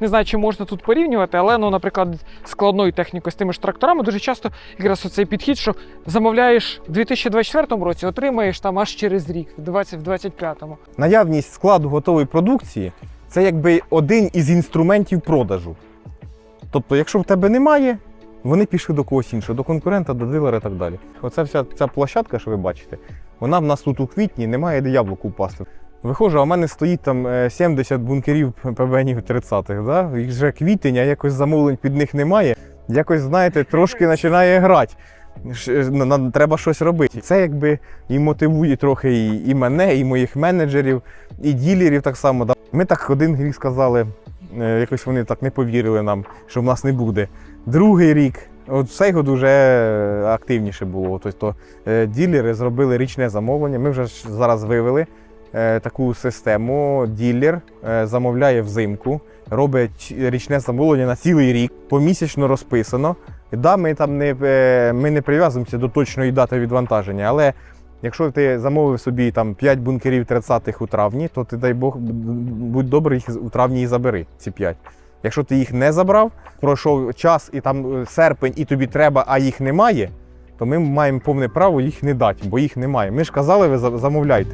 не знаю, чи можна тут порівнювати, але ну, наприклад, складною технікою з тими ж тракторами дуже часто якраз оцей підхід, що замовляєш у 2024 році, отримаєш там аж через рік, в 2025-му. Наявність складу готової продукції це якби один із інструментів продажу. Тобто, якщо в тебе немає, вони пішли до когось іншого, до конкурента, до дилера і так далі. Оця вся ця площадка, що ви бачите, вона в нас тут у квітні, немає де яблуку впасти. Виходжу, а в мене стоїть там е, 70 бункерів ПБНів 30-х. Да? Їх вже квітень, а якось замовлень під них немає. Якось, знаєте, трошки починає грати. На- Треба щось робити. Це якби і мотивує трохи і, мене, і моїх менеджерів, і ділерів так само. Да. Ми так один рік сказали, е, якось вони так не повірили нам, що в нас не буде. Другий рік, от цей год вже е, активніше було. Тобто е, ділери зробили річне замовлення. Ми вже зараз вивели е, таку систему. Ділер е, замовляє взимку, робить річне замовлення на цілий рік, помісячно розписано. Да, ми там не, е, ми не прив'язуємося до точної дати відвантаження, але якщо ти замовив собі там 5 бункерів 30-х у травні, то ти дай Бог, будь добрий, їх у травні і забери ці 5. Якщо ти їх не забрав, пройшов час і там е, серпень, і тобі треба, а їх немає, то ми маємо повне право їх не дати, бо їх немає. Ми ж казали, ви замовляйте.